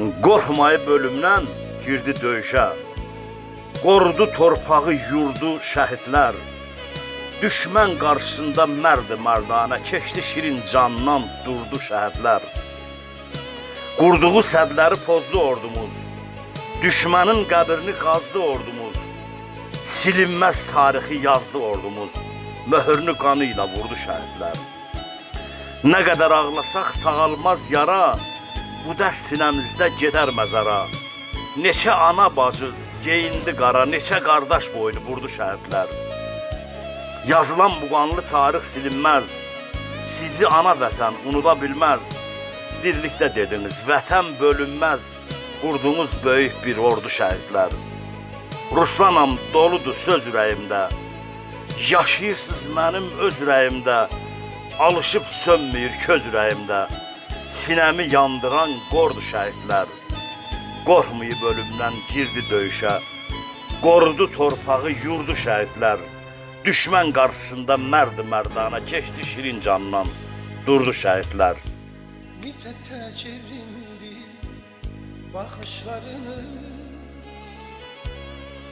Qorxmayıb ölümdən girdi döyüşə. Qorudu torpağı, yurdu şəhidlər. Düşmən qarşısında mərd mərdanə keçdi şirin candan durdu şəhidlər. Qurduğu sədləri pozdu ordumuz. Düşmənin qəbrini qazdı ordumuz. Silinməz tarixi yazdı ordumuz. Möhürünü qanı ilə vurdu şəhidlər. Nə qədər ağlasaq sağalmaz yara, bu dərs sinəmizdə gedər məzara. Neçə ana bacı geyindi qara, neçə qardaş boynu vurdu şəhidlər. Yazılan bu qanlı tarix silinməz. Sizi ana vətən unuda bilməz. Birlikdə dediniz, vətən bölünməz. Qurduğunuz böyük bir ordu şəhidlər. Ruslanam doludur söz ürəyimdə. Yaşayırsınız mənim öz ürəyimdə. Alışıb sönmür köz ürəyimdə. Sinəmi yandıran qordu şəhidlər. Qorxmayıb ölümdən girdi döyüşə. Qorudu torpağı, yurdu şəhidlər. Düşmən qarşısında mərd mərdanə keçdi şirin candan. Durdu şəhidlər. Nifrete çevrildi bakışlarınız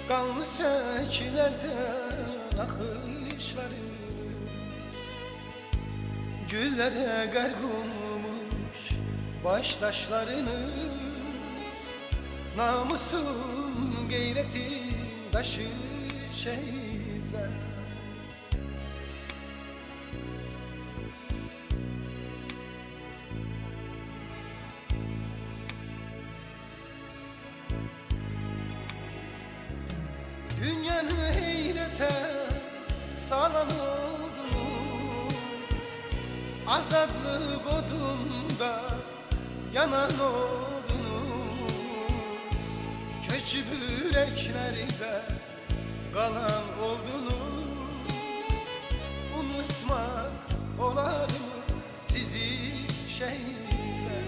Kanlı seçilerden akışlarınız Güllere garg olmuş baştaşlarınız Namusun gayretin taşı şehitler. Dünyanı heyrete salan oldunuz. Azadlık odunda yanan oldunuz. Köçüp yüreklerde kalan oldunuz. Unutmak olar mı sizi şehitler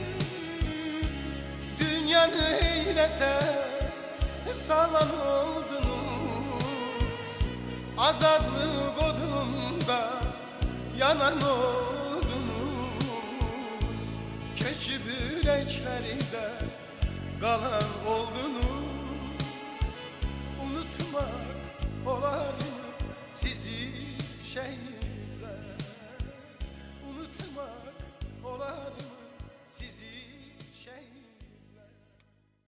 Dünyanı heyrete salan oldunuz. Azadlık odunda yanan oldunuz Köçüp yüreklerde kalan oldunuz